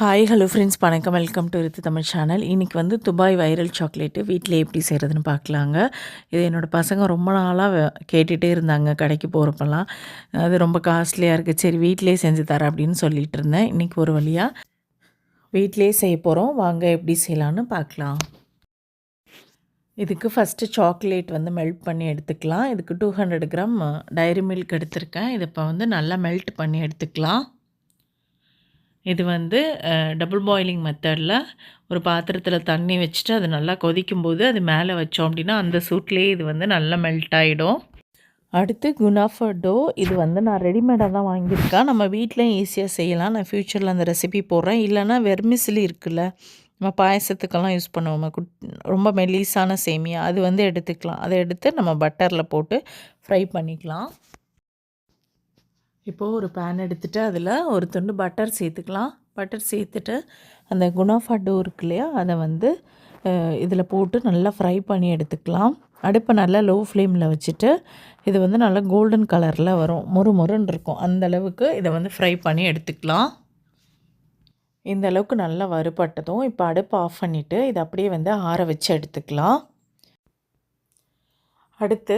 Hi hello friends வணக்கம். Welcome to Rithu Tamil channel இன்றைக்கி வந்து துபாய் வைரல் சாக்லேட்டு வீட்டில் எப்படி செய்கிறதுன்னு பார்க்கலாங்க. இது என்னோடய பசங்க ரொம்ப நாளாக கேட்டுகிட்டே இருந்தாங்க கடைக்கு போகிறப்பெல்லாம் அது ரொம்ப காஸ்ட்லியாக இருக்குது சரி வீட்டிலே செஞ்சு தரேன் அப்படின்னு சொல்லிகிட்டு இருந்தேன். இன்றைக்கி ஒரு வழியாக வீட்டிலே செய்ய போகிறோம் வாங்க எப்படி செய்யலான்னு பார்க்கலாம். இதுக்கு ஃபஸ்ட்டு சாக்லேட் வந்து மெல்ட் பண்ணி எடுத்துக்கலாம். இதுக்கு two hundred gram Dairy Milk எடுத்திருக்கேன். இதை இப்போ வந்து நல்லா மெல்ட் பண்ணி எடுத்துக்கலாம். இது வந்து டபுள் பாயிலிங் மெத்தடில் ஒரு பாத்திரத்தில் தண்ணி வச்சுட்டு அது நல்லா கொதிக்கும்போது அது மேலே வச்சோம் அப்படின்னா அந்த சூட்லேயே இது வந்து நல்லா மெல்ட் ஆகிடும் அடுத்து குனாஃபா டோ இது வந்து நான் ரெடிமேடாக தான் வாங்கியிருக்கேன். நம்ம வீட்லேயும் ஈஸியாக செய்யலாம். நான் ஃப்யூச்சரில் அந்த ரெசிபி போடுறேன். இல்லைனா வெர்மிசிலி இருக்குல்ல நம்ம பாயசத்துக்கெல்லாம் யூஸ் பண்ணுவோம். குட் ரொம்ப மெலீஸான சேமியா அது வந்து எடுத்துக்கலாம். அதை எடுத்து நம்ம பட்டரில் போட்டு ஃப்ரை பண்ணிக்கலாம். இப்போது ஒரு பேன் எடுத்துகிட்டு அதில் ஒரு துண்டு பட்டர் சேர்த்துக்கலாம். பட்டர் சேர்த்துட்டு அந்த குணாஃபா டோ இருக்கு இல்லையா? அதை வந்து இதில் போட்டு நல்லா ஃப்ரை பண்ணி எடுத்துக்கலாம். அடுப்பை நல்லா லோ ஃப்ளேமில் வச்சுட்டு இது வந்து நல்லா கோல்டன் கலரில் வரும். மொறு மொறுன்னு இருக்கும். அந்தளவுக்கு இதை வந்து ஃப்ரை பண்ணி எடுத்துக்கலாம். இந்த அளவுக்கு நல்லா வறுபட்டதும் இப்போ அடுப்பு ஆஃப் பண்ணிவிட்டு இதை அப்படியே வந்து ஆற வச்சு எடுத்துக்கலாம். அடுத்து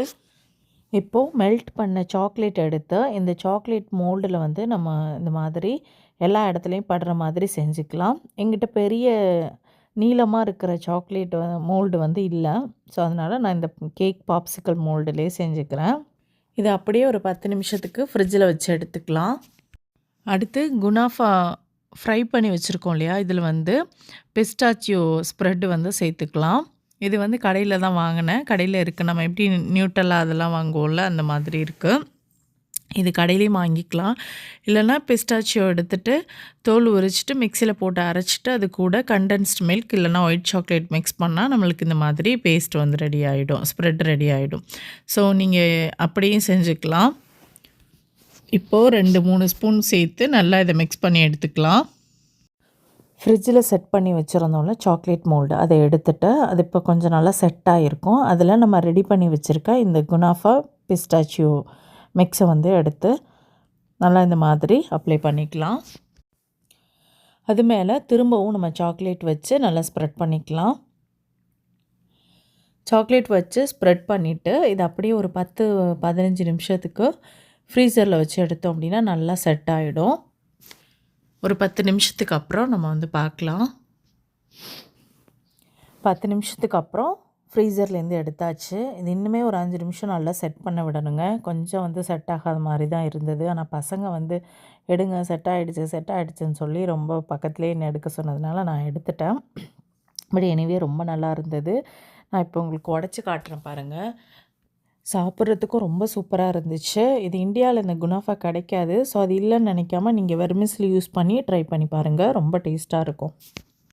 இப்போது மெல்ட் பண்ண சாக்லேட் எடுத்து இந்த சாக்லேட் மோல்டில் வந்து நம்ம இந்த மாதிரி எல்லா இடத்துலையும் படுற மாதிரி செஞ்சுக்கலாம். எங்கிட்ட பெரிய நீளமாக இருக்கிற சாக்லேட் மோல்டு வந்து இல்லை. ஸோ அதனால் நான் இந்த கேக் பாப்சிக்கல் மோல்டுலேயே செஞ்சுக்கிறேன். இது அப்படியே ஒரு பத்து நிமிஷத்துக்கு ஃப்ரிட்ஜில் வச்சு எடுத்துக்கலாம். அடுத்து குனாஃபா ஃப்ரை பண்ணி வச்சுருக்கோம் இல்லையா? இதில் வந்து பிஸ்டாச்சியோ ஸ்ப்ரெட்டு வந்து சேர்த்துக்கலாம். இது வந்து கடையில் தான் வாங்கினேன். கடையில் இருக்குது நம்ம எப்படி நியூட்டலா அதெல்லாம் வாங்குவோம்ல அந்த மாதிரி இருக்குது இது கடையிலையும் வாங்கிக்கலாம். இல்லைன்னா பிஸ்டாச்சியோ எடுத்துகிட்டு தோல் உரிச்சிட்டு மிக்சியில் போட்டு அரைச்சிட்டு அது கூட கண்டென்ஸ்ட் மில்க் இல்லைனா ஒயிட் சாக்லேட் மிக்ஸ் பண்ணால் நம்மளுக்கு இந்த மாதிரி பேஸ்ட் வந்து ரெடி ஆகிடும் ஸ்ப்ரெட் ரெடி ஆகிடும் ஸோ நீங்கள் அப்படியும் செஞ்சுக்கலாம். இப்போது ரெண்டு மூணு ஸ்பூன் சேர்த்து நல்லா இதை மிக்ஸ் பண்ணி எடுத்துக்கலாம். ஃப்ரிட்ஜில் செட் பண்ணி வச்சுருந்தோம்ல சாக்லேட் மோல்டு அதை எடுத்துகிட்டு அது இப்போ கொஞ்சம் நல்லா செட் ஆகிருக்கும் அதில் நம்ம ரெடி பண்ணி வச்சுருக்க இந்த குனாஃபா பிஸ்டாச்சியோ மிக்ஸை வந்து எடுத்து நல்லா இந்த மாதிரி அப்ளை பண்ணிக்கலாம். அது மேலே திரும்பவும் நம்ம சாக்லேட் வச்சு நல்லா ஸ்ப்ரெட் பண்ணிக்கலாம். சாக்லேட் வச்சு ஸ்ப்ரெட் பண்ணிவிட்டு இது அப்படியே ஒரு பத்து பதினஞ்சு நிமிஷத்துக்கு ஃப்ரீசரில் வச்சு எடுத்தோம் அப்படின்னா நல்லா செட் ஆகிடும் ஒரு பத்து நிமிஷத்துக்கு அப்புறம் நம்ம வந்து பார்க்கலாம். பத்து நிமிஷத்துக்கு அப்புறம் ஃப்ரீசர்லேருந்து எடுத்தாச்சு. இது இன்னுமே ஒரு அஞ்சு நிமிஷம் நல்லா செட் பண்ண விடணுங்க. கொஞ்சம் வந்து செட் ஆகாத மாதிரி தான் இருந்தது. ஆனால் பசங்க வந்து எடுங்க செட் ஆகிடுச்சு செட் ஆகிடுச்சுன்னு சொல்லி ரொம்ப பக்கத்துலேயே என்ன எடுக்க சொன்னதுனால நான் எடுத்துட்டேன். பட் எனிவே ரொம்ப நல்லா இருந்தது. நான் இப்போ உங்களுக்கு உடச்சி காட்டுறேன் பாருங்கள் சாப்பிட்றதுக்கும் ரொம்ப சூப்பராக இருந்துச்சு. இது இந்தியாவில் இந்த குனாஃபா கிடைக்காது. ஸோ அது இல்லைன்னு நினைக்காம நீங்கள் வெர்மிஸ்லி யூஸ் பண்ணி ட்ரை பண்ணி பாருங்கள் ரொம்ப டேஸ்ட்டாக இருக்கும்.